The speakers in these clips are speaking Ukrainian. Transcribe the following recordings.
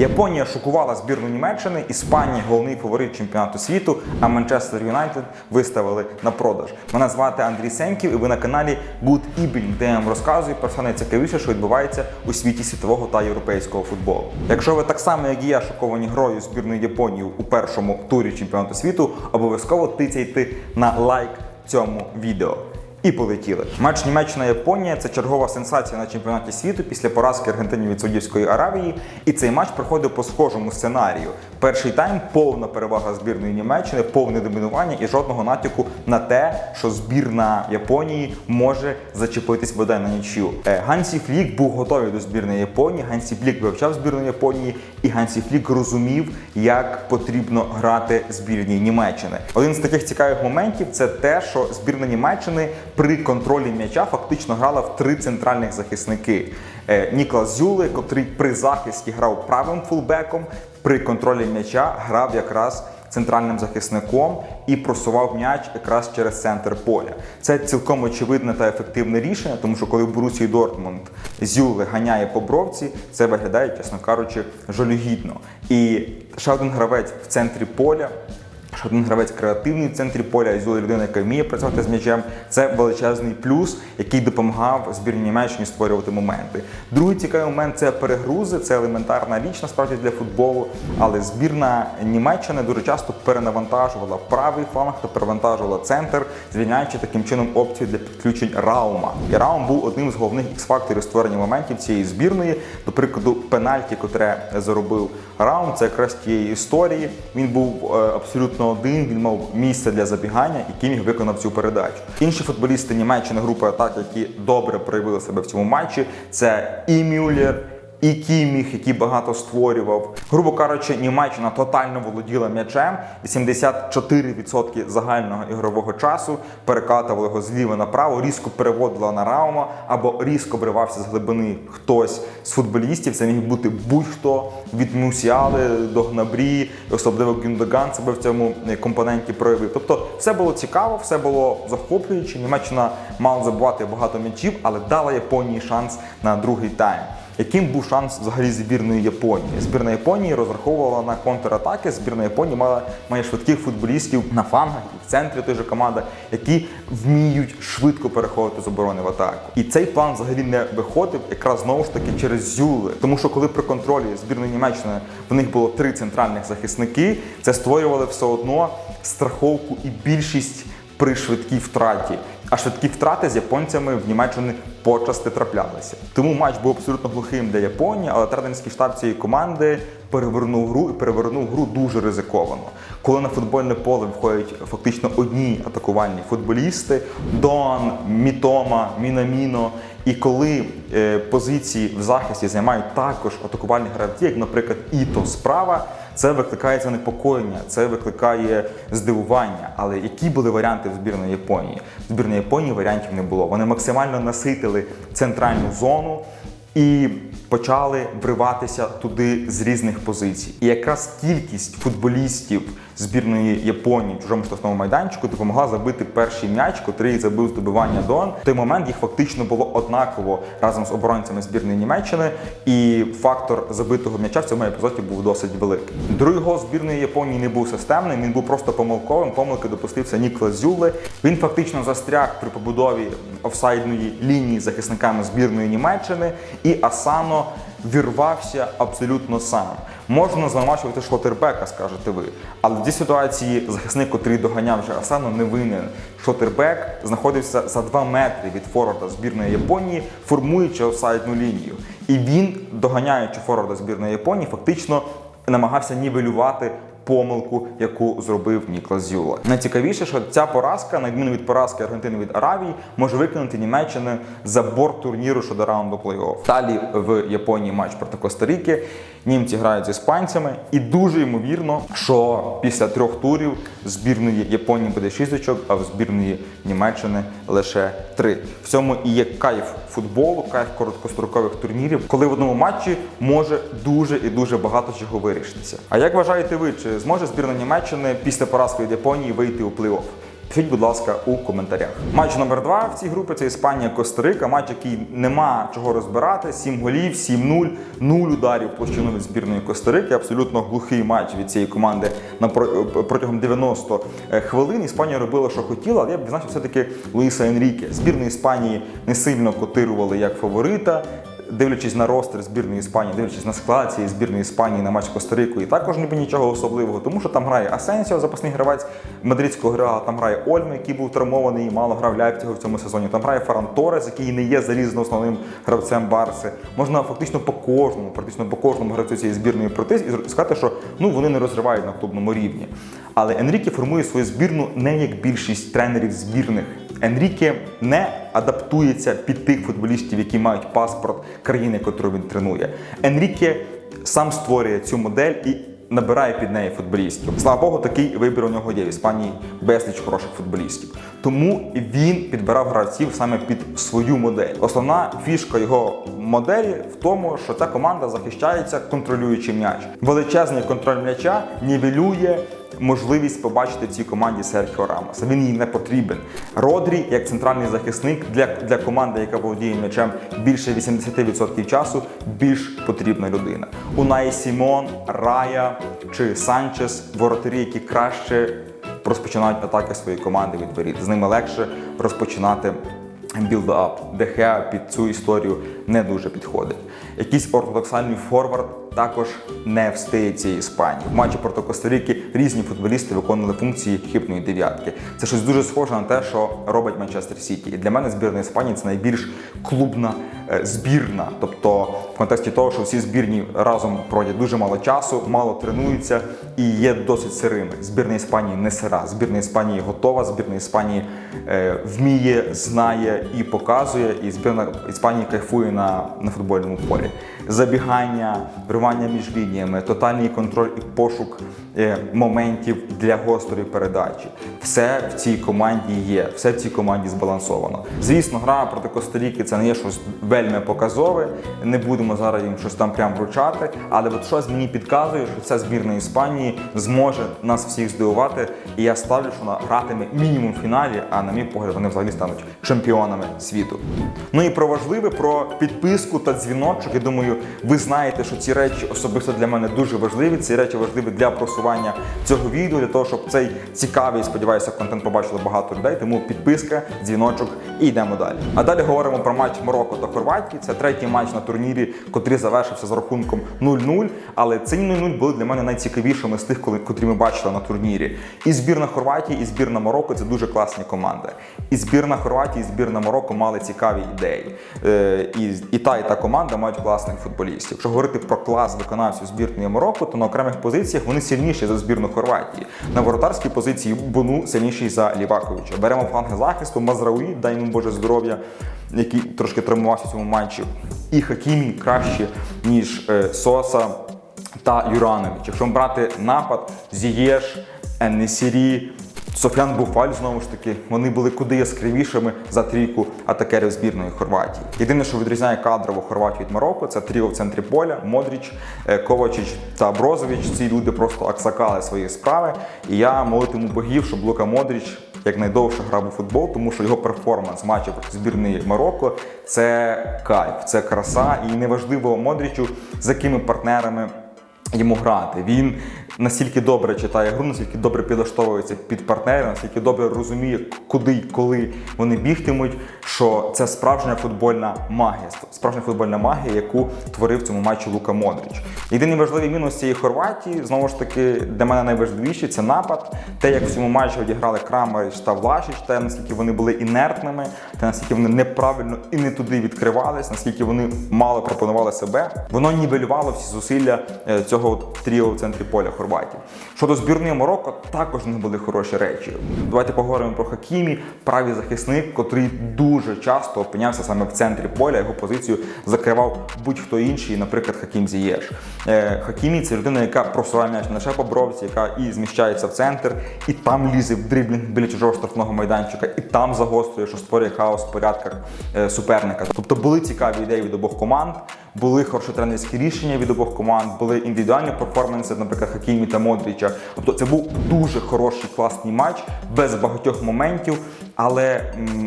Японія шокувала збірну Німеччини, Іспанія головний фаворит чемпіонату світу, а Манчестер Юнайтед виставили на продаж. Мене звати Андрій Сеньків, і ви на каналі Good Evening, де я вам розказую про все найцікавіше, що відбувається у світі світового та європейського футболу. Якщо ви так само, як і я, шоковані грою збірної Японії у першому турі чемпіонату світу, обов'язково тицяйте на лайк цьому відео. І полетіли. Матч Німеччина-Японія це чергова сенсація на чемпіонаті світу після поразки Аргентині від Саудівської Аравії. І цей матч проходив по схожому сценарію. Перший тайм повна перевага збірної Німеччини, повне домінування і жодного натяку на те, що збірна Японії може зачепитись бодай на нічю. Е, Гансі Флік був готовий до збірної Японії. Гансі Флік вивчав збірну Японії, і Гансі Флік розумів, як потрібно грати збірній Німеччини. Один з таких цікавих моментів це те, що збірна Німеччини при контролі м'яча фактично грала в три центральних захисники. Е, Ніклас Зюле, котрий при захисті грав правим фулбеком, при контролі м'яча грав якраз центральним захисником і просував м'яч якраз через центр поля. Це цілком очевидне та ефективне рішення, тому що коли в Борусії Дортмунд Зюле ганяє по бровці, це виглядає, чесно кажучи, жалюгідно. І ще один гравець в центрі поля. Що один гравець креативний в центрі поля, і Зюле людина, яка вміє працювати з м'ячем, це величезний плюс, який допомагав збірній Німеччині створювати моменти. Другий цікавий момент це перегрузи, це елементарна річ насправді для футболу. Але збірна Німеччини дуже часто перенавантажувала правий фланг та перевантажувала центр, звільняючи таким чином опцію для підключень Раума. І Раум був одним з головних ікс-факторів створення моментів цієї збірної. До прикладу, пенальті, котре заробив Раум, це якраз тієї історії. Він був е, абсолютно один, він мав місце для забігання, і Кіміх виконав цю передачу. Інші футболісти Німеччини групи атак, які добре проявили себе в цьому матчі, це і Мюллер, і Кіміх, який багато створював. Грубо кажучи, Німеччина тотально володіла м'ячем. 84% загального ігрового часу перекатували його зліва направо, різко переводила на Раума або різко вривався з глибини хтось з футболістів. Це міг бути будь-хто від Мусіали до Гнабрі, особливо Гюндоган себе в цьому компоненті проявив. Тобто, все було цікаво, все було захоплююче. Німеччина мала забувати багато м'ячів, але дала Японії шанс на другий тайм. Яким був шанс взагалі збірної Японії? Збірна Японії розраховувала на контратаки. Збірна Японії мала має швидких футболістів на флангах і в центрі той же команда, які вміють швидко переходити з оборони в атаку. І цей план взагалі не виходив якраз знову ж таки через зюли. Тому що коли при контролі збірної Німеччини в них було три центральних захисники, це створювали все одно страховку і більшість при швидкій втраті. А швидкі втрати з японцями в Німеччині почасти траплялися. Тому матч був абсолютно глухим для Японії, але тренерський штаб цієї команди перевернув гру і перевернув гру дуже ризиковано. Коли на футбольне поле входять фактично одні атакувальні футболісти: Дон, Мітома, Мінаміно. І коли е, позиції в захисті займають також атакувальні гравці, як, наприклад, Іто справа, це викликає занепокоєння, це викликає здивування. Але які були варіанти в збірної Японії? В збірної Японії варіантів не було. Вони максимально наситили центральну зону і почали вриватися туди з різних позицій. І якраз кількість футболістів збірної Японії в чужому штрафному майданчику допомогла забити перший м'яч, котрий забив здобування Дон. В той момент їх фактично було однаково разом з оборонцями збірної Німеччини, і фактор забитого м'яча в цьому епізоді був досить великий. Другий гол збірної Японії не був системним, він був просто помилковим. Помилки допустився Ніклас Зюле. Він фактично застряг при побудові офсайдної лінії захисниками збірної Німеччини, і Асано вірвався абсолютно сам. Можна звинувачувати Шлотербека, скажете ви. Але в цій ситуації захисник, котрий доганяв вже Асану, не винен. Шлотербек знаходився за 2 метри від форварда збірної Японії, формуючи офсайдну лінію. І він, доганяючи форварда збірної Японії, фактично намагався нівелювати помилку, яку зробив Ніклас Зюла. Найцікавіше, що ця поразка, на відміну від поразки Аргентини від Аравії, може викинути Німеччину за борт турніру щодо раунду плей-офф. Далі в Японії матч проти Коста-Ріки. Німці грають з іспанцями, і дуже ймовірно, що після трьох турів збірної Японії буде 6 очок, а в збірної Німеччини лише 3. В цьому і є кайф футболу, кайф короткострокових турнірів, коли в одному матчі може дуже і дуже багато чого вирішитися. А як вважаєте ви, чи зможе збірна Німеччини після поразки від Японії вийти у плей-офф? Пишіть, будь ласка, у коментарях. Матч номер два в цій групі це Іспанія Коста-Рика. Матч, який нема чого розбирати. 7 голів, 7-0, 0 ударів площину від збірної Коста-Рики. Абсолютно глухий матч від цієї команди на про- протягом 90 хвилин. Іспанія робила, що хотіла, але я б відзначив все-таки Луїса Енріке. Збірну Іспанії не сильно котирували як фаворита. Дивлячись на ростер збірної Іспанії, дивлячись на склад цієї збірної Іспанії на матч Коста-Рику, і також ніби нічого особливого, тому що там грає Асенсіо, запасний гравець мадридського греала, там грає Ольме, який був травмований і мало грав Ляйпцігу в цьому сезоні. Там грає Ферран Торес, який не є залізно основним гравцем Барси. Можна фактично по кожному, практично по кожному гравцю цієї збірної пройтись і сказати, що ну вони не розривають на клубному рівні. Але Енріке формує свою збірну не як більшість тренерів збірних. Енріке не адаптується під тих футболістів, які мають паспорт країни, яку він тренує. Енріке сам створює цю модель і набирає під неї футболістів. Слава Богу, такий вибір у нього є в Іспанії безліч хороших футболістів. Тому він підбирав гравців саме під свою модель. Основна фішка його моделі в тому, що ця команда захищається, контролюючи м'яч. Величезний контроль м'яча нівелює можливість побачити в цій команді Серхіо Рамоса. Він їй не потрібен. Родрі, як центральний захисник для, для команди, яка володіє м'ячем більше 80% часу, більш потрібна людина. Унай Сімон, Рая чи Санчес воротарі, які краще розпочинають атаки своєї команди від воріт. З ними легше розпочинати білдап. Дехеа під цю історію не дуже підходить. Якийсь ортодоксальний форвард також не встає цієї Іспанії. В матчі проти Коста-Ріки різні футболісти виконували функції хибної дев'ятки. Це щось дуже схоже на те, що робить Манчестер Сіті. І для мене збірна Іспанії це найбільш клубна е, збірна. Тобто, в контексті того, що всі збірні разом проводять дуже мало часу, мало тренуються і є досить сирими. Збірна Іспанії не сира. Збірна Іспанії готова, збірна Іспанії е, вміє, знає і показує. І збірна Іспанії кайфує на, на футбольному полі. Забігання, вривання між лініями, тотальний контроль і пошук е, моментів для гострої передачі. Все в цій команді є, все в цій команді збалансовано. Звісно, гра проти Коста-Ріки це не є щось вельми показове. Не будемо зараз їм щось там прям вручати. Але от щось мені підказує, що ця збірна Іспанії зможе нас всіх здивувати. І я ставлю, що вона гратиме мінімум в фіналі, а на мій погляд, вони взагалі стануть чемпіонами світу. Ну і про важливе, про підписку та дзвіночок. Я думаю, ви знаєте, що ці речі особисто для мене дуже важливі. Ці речі важливі для просування цього відео, для того, щоб цей цікавий, сподіваюся, контент побачили багато людей. Тому підписка, дзвіночок і йдемо далі. А далі говоримо про матч Марокко та Хорватії. Це третій матч на турнірі, котрий завершився з рахунком 0-0. Але ці 0-0 були для мене найцікавішими з тих, коли котрі ми бачили на турнірі. І збірна Хорватії, і збірна Марокко це дуже класні команди. І збірна Хорватії, і збірна Марокко мали цікаві ідеї. Е, і та, і та команда мають класних футболістів. Якщо говорити про клас виконавців збірної Марокко, то на окремих позиціях вони сильніші за збірну Хорватії. На воротарській позиції Бону сильніший за Ліваковича. Беремо фланги захисту, Мазрауї, дай йому Боже здоров'я, який трошки травмувався в цьому матчі. І Хакімі краще, ніж е, Соса та Юранович. Якщо брати напад, Зієш, Еннесірі, Софіан Буфаль, знову ж таки, вони були куди яскравішими за трійку атакерів збірної Хорватії. Єдине, що відрізняє кадрово Хорватію від Марокко, це тріо в центрі поля, Модріч, е, Ковачич та Брозович. Ці люди просто аксакали свої справи. І я молитиму богів, щоб Лука Модріч якнайдовше грав у футбол, тому що його перформанс матчів збірної Марокко це кайф, це краса. І неважливо Модрічу, з якими партнерами йому грати. Він настільки добре читає гру, настільки добре підлаштовується під партнерів, настільки добре розуміє, куди і коли вони бігтимуть, що це справжня футбольна магія. Справжня футбольна магія, яку творив цьому матчі Лука Модріч. Єдиний важливий мінус цієї Хорватії, знову ж таки, для мене найважливіший це напад. Те, як в цьому матчі одіграли Крамарич та Влашич, те, наскільки вони були інертними, те, наскільки вони неправильно і не туди відкривались, наскільки вони мало пропонували себе, воно нівелювало всі зусилля е, цього тріо в центрі поля Хорватії. Щодо збірної Марокко, також них були хороші речі. Давайте поговоримо про Хакімі, правий захисник, котрий дуже часто опинявся саме в центрі поля. Його позицію закривав будь-хто інший, наприклад, Хакім Зієш. Е, Хакімі це людина, яка просуває м'яч не лише по бровці, яка і зміщається в центр, і там лізе в дриблінг біля чужого штрафного майданчика, і там загострює, що створює хаос в порядках е, суперника. Тобто були цікаві ідеї від обох команд. Були хороші тренерські рішення від обох команд, були індивідуальні перформанси, наприклад, Хакімі та Модріча. Тобто це був дуже хороший класний матч, без багатьох моментів, але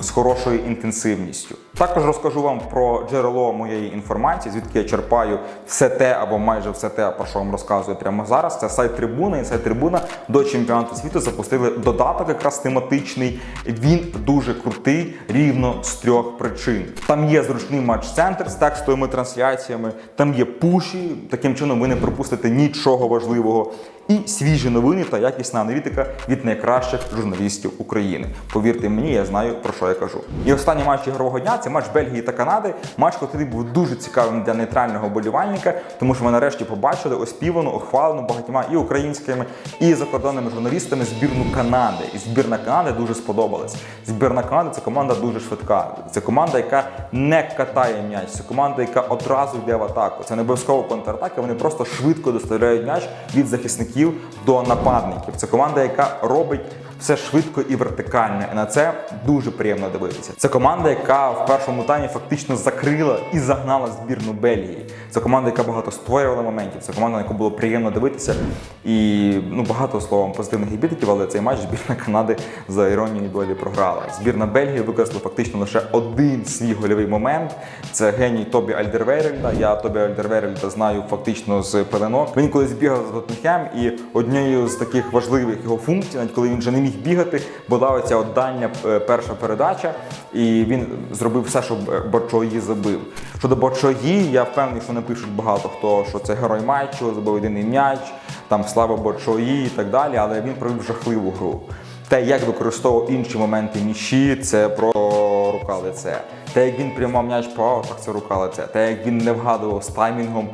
з хорошою інтенсивністю. Також розкажу вам про джерело моєї інформації, звідки я черпаю все те або майже все те, про що вам розказую прямо зараз. Це сайт трибуна. І сайт трибуна до чемпіонату світу запустили додаток, якраз тематичний. Він дуже крутий, рівно з трьох причин. Там є зручний матч-центр з текстовими трансляціями, там є пуші. Таким чином ви не пропустите нічого важливого. І свіжі новини та якісна аналітика від найкращих журналістів України. Повірте мені, я знаю про що я кажу. І останній матч ігрового дня це матч Бельгії та Канади. Матч, який був дуже цікавим для нейтрального болівальника, тому що ми нарешті побачили оспівану, охвалену багатьма і українськими, і закордонними журналістами збірну Канади. І збірна Канади дуже сподобалась. Збірна Канади це команда дуже швидка. Це команда, яка не катає м'яч. Це команда, яка одразу йде в атаку. Це не обов'язково контратаки. Вони просто швидко доставляють м'яч від захисників до нападників. Це команда, яка робить все швидко і вертикально. І на це дуже приємно дивитися. Це команда, яка в першому таймі фактично закрила і загнала збірну Бельгії. Це команда, яка багато створювала моментів. Це команда, на яку було приємно дивитися. І ну багато словом позитивних епітетів, але цей матч збірна Канади за іронією долі програла. Збірна Бельгії використала фактично лише один свій гольовий момент. Це геній Тобі Альдервейрельда. Я Тобі Альдервейрельда знаю фактично з пеленок. Він колись бігав з Тоттенхем, і однією з таких важливих його функцій, навіть коли він вже не міг бігати, була оця от е, перша передача, і він зробив все, щоб Бачої забив. Щодо Бачої, я впевнений, що напишуть багато хто, що це герой матчу, забив єдиний м'яч, там слава Бачої і так далі, але він провів жахливу гру. Те, як використовував інші моменти нічі, це про рука лице. Те, як він приймав м'яч по аутах, це рука лице. Те, як він не вгадував з таймінгом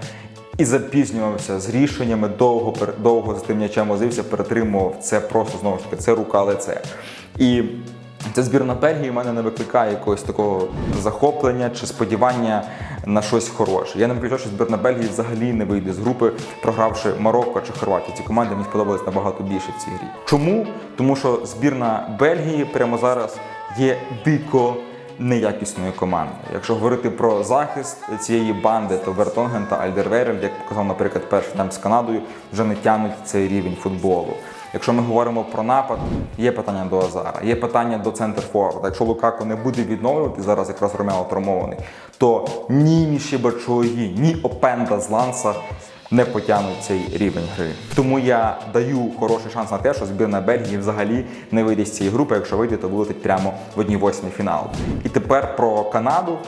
і запізнювався з рішеннями, довго довго з тим м'ячем возився, перетримував. Це просто знову ж таки це рука лице. І ця збірна Бельгії в мене не викликає якогось такого захоплення чи сподівання на щось хороше. Я не виключаю, що збірна Бельгії взагалі не вийде з групи, програвши Марокко чи Хорватію. Ці команди мені сподобались набагато більше в цій грі. Чому? Тому що збірна Бельгії прямо зараз є дико неякісною командою. Якщо говорити про захист цієї банди, то Вертонген та Альдервейрель, як показав, наприклад, перший там з Канадою, вже не тягнуть цей рівень футболу. Якщо ми говоримо про напад, є питання до Азара, є питання до центр форварда. Якщо Лукако не буде відновлювати зараз, якраз Ромео травмований, то ні Міші Бачуї, ні Опенда з Ланса не потягнуть цей рівень гри. Тому я даю хороший шанс на те, що збірна Бельгії взагалі не вийде з цієї групи. Якщо вийде, то вилетить прямо в одній восьмій фінал. І тепер про Канаду.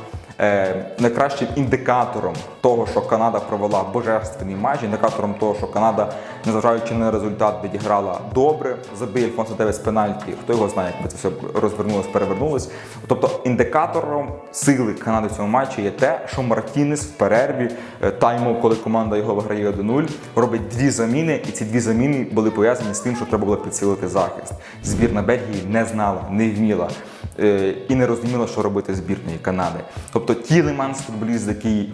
Е, найкращим індикатором того, що Канада провела божественний матч, індикатором того, що Канада, незважаючи на результат, відіграла добре, забив Альфонсо Девес пенальті. Хто його знає, як би це все розвернулось, перевернулось. Тобто індикатором сили Канади в цьому матчі є те, що Мартінес в перерві е, тайму, коли команда його виграє 1-0, робить дві заміни, і ці дві заміни були пов'язані з тим, що треба було підсилити захист. Збірна Бельгії не знала, не вміла і не розуміло, що робити збірної Канади. Тобто Тілеманс, футболіст, який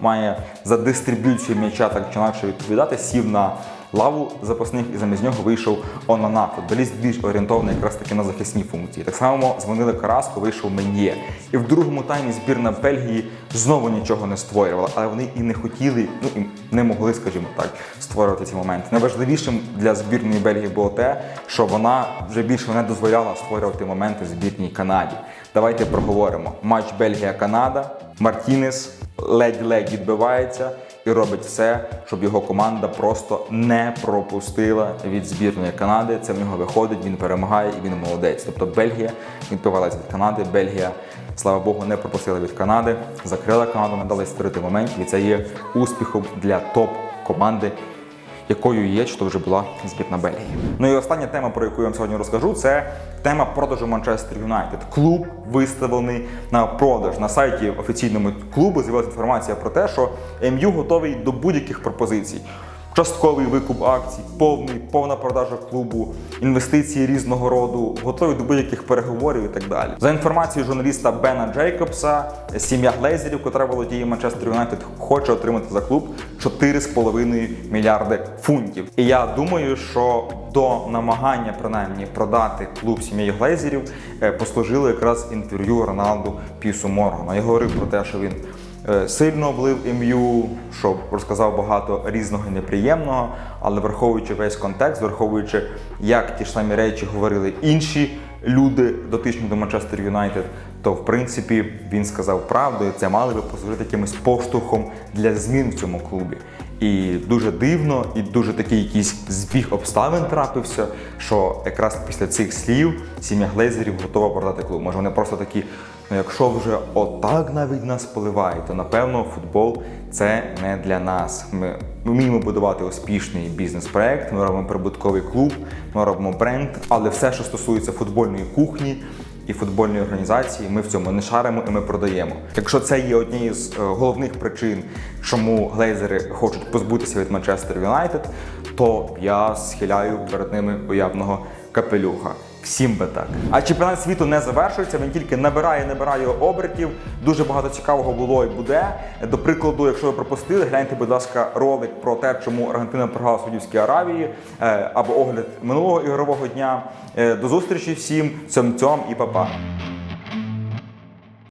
має за дистриб'юцію м'яча так чи інакше відповідати, сів на лаву запасних і замість нього вийшов Онана, футболіст більш орієнтований якраз таки на захисні функції. Так само дзвонили Караско, вийшов Мен'є. І в другому таймі збірна Бельгії знову нічого не створювала, але вони і не хотіли, ну і не могли, скажімо так, створювати ці моменти. Найважливішим для збірної Бельгії було те, що вона вже більше не дозволяла створювати моменти збірній Канаді. Давайте проговоримо. Матч Бельгія-Канада. Мартінес ледь-ледь відбивається і робить все, щоб його команда просто не пропустила від збірної Канади. Це в нього виходить, він перемагає і він молодець. Тобто Бельгія відбивалася від Канади. Бельгія, слава Богу, не пропустила від Канади, закрила Канаду, надали створити момент, І це є успіхом для топ-команди якою є, чи то вже була збірна Бельгії. Ну і остання тема, про яку я вам сьогодні розкажу, це тема продажу Манчестер Юнайтед. Клуб виставлений на продаж. На сайті офіційному клубу з'явилася інформація про те, що МЮ готовий до будь-яких пропозицій. Частковий викуп акцій, повний, повна продажа клубу, інвестиції різного роду, готові до будь-яких переговорів і так далі. За інформацією журналіста Бена Джейкобса, сім'я Глейзерів, котра володіє Манчестер Юнайтед, хоче отримати за клуб 4,5 мільярди фунтів. І я думаю, що до намагання принаймні продати клуб сім'ї Глейзерів е, послужило якраз інтерв'ю Роналду Пісу Моргана. Я говорив про те, що він сильно облив ім'ю, що розказав багато різного неприємного, але враховуючи весь контекст, враховуючи, як ті ж самі речі говорили інші люди дотичні до Манчестер Юнайтед, то в принципі він сказав правду, і це мали би послужити якимось поштовхом для змін в цьому клубі. І дуже дивно, і дуже такий якийсь збіг обставин трапився, що якраз після цих слів сім'я Глейзерів готова продати клуб. Може, вони просто такі, ну якщо вже отак навіть нас поливає, то напевно футбол це не для нас. Ми, вміємо будувати успішний бізнес-проект, ми робимо прибутковий клуб, ми робимо бренд, але все, що стосується футбольної кухні, і футбольної організації ми в цьому не шаримо і ми продаємо. Якщо це є однією з е, головних причин, чому глейзери хочуть позбутися від Манчестер Юнайтед, то я схиляю перед ними уявного капелюха. Всім би так. А чемпіонат світу не завершується, він тільки набирає, набирає обертів. Дуже багато цікавого було і буде. До прикладу, якщо ви пропустили, гляньте, будь ласка, ролик про те, чому Аргентина програла Саудівській Аравії, е, або огляд минулого ігрового дня. Е, До зустрічі всім, цьом цьом і па-па.